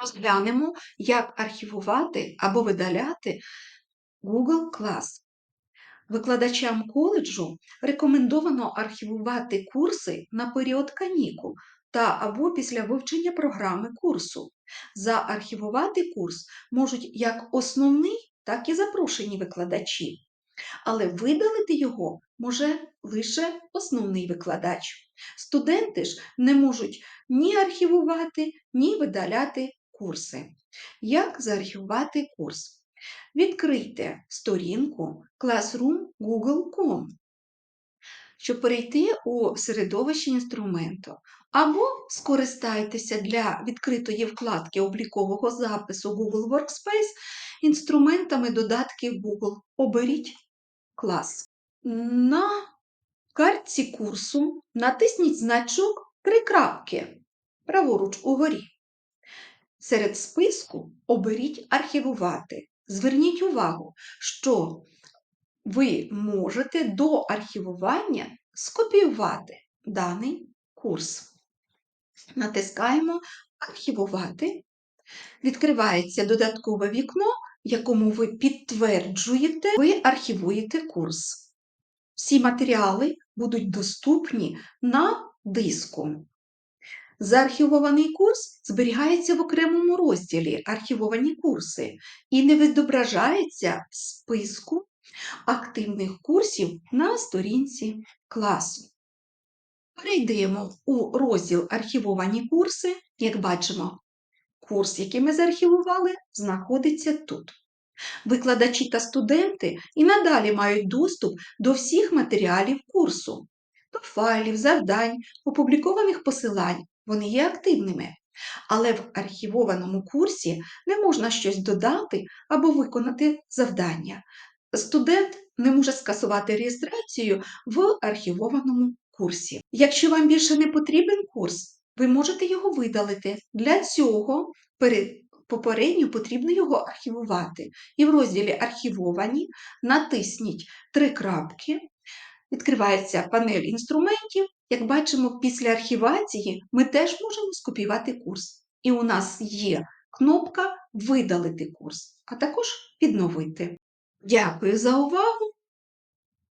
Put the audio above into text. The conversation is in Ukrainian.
Розглянемо, як архівувати або видаляти Google Class. Викладачам коледжу рекомендовано архівувати курси на період канікул та або після вивчення програми курсу. Заархівувати курс можуть як основний, так і запрошені викладачі, але видалити його може лише основний викладач. Студенти ж не можуть ні архівувати, ні видаляти курси. Як заархівувати курс? Відкрийте сторінку classroom.google.com, щоб перейти у середовище інструменту, або скористайтеся для відкритої вкладки облікового запису Google Workspace інструментами додатків Google. Оберіть клас. На картці курсу натисніть значок три крапки праворуч угорі. Серед списку оберіть архівувати. Зверніть увагу, що ви можете до архівування скопіювати даний курс. Натискаємо Архівувати. Відкривається додаткове вікно, в якому ви підтверджуєте, ви архівуєте курс. Всі матеріали будуть доступні на диску. Заархівований курс зберігається в окремому розділі архівовані курси і не відображається в списку активних курсів на сторінці класу. Перейдемо у розділ Архівовані курси. Як бачимо, курс, який ми заархівували, знаходиться тут. Викладачі та студенти і надалі мають доступ до всіх матеріалів курсу, до файлів, завдань, опублікованих посилань. Вони є активними. Але в архівованому курсі не можна щось додати або виконати завдання. Студент не може скасувати реєстрацію в архівованому курсі. Якщо вам більше не потрібен курс, ви можете його видалити. Для цього попередньо потрібно його архівувати. І в розділі Архівовані натисніть три крапки, відкривається панель інструментів. Як бачимо, після архівації ми теж можемо скопіювати курс. І у нас є кнопка Видалити курс, а також відновити. Дякую за увагу!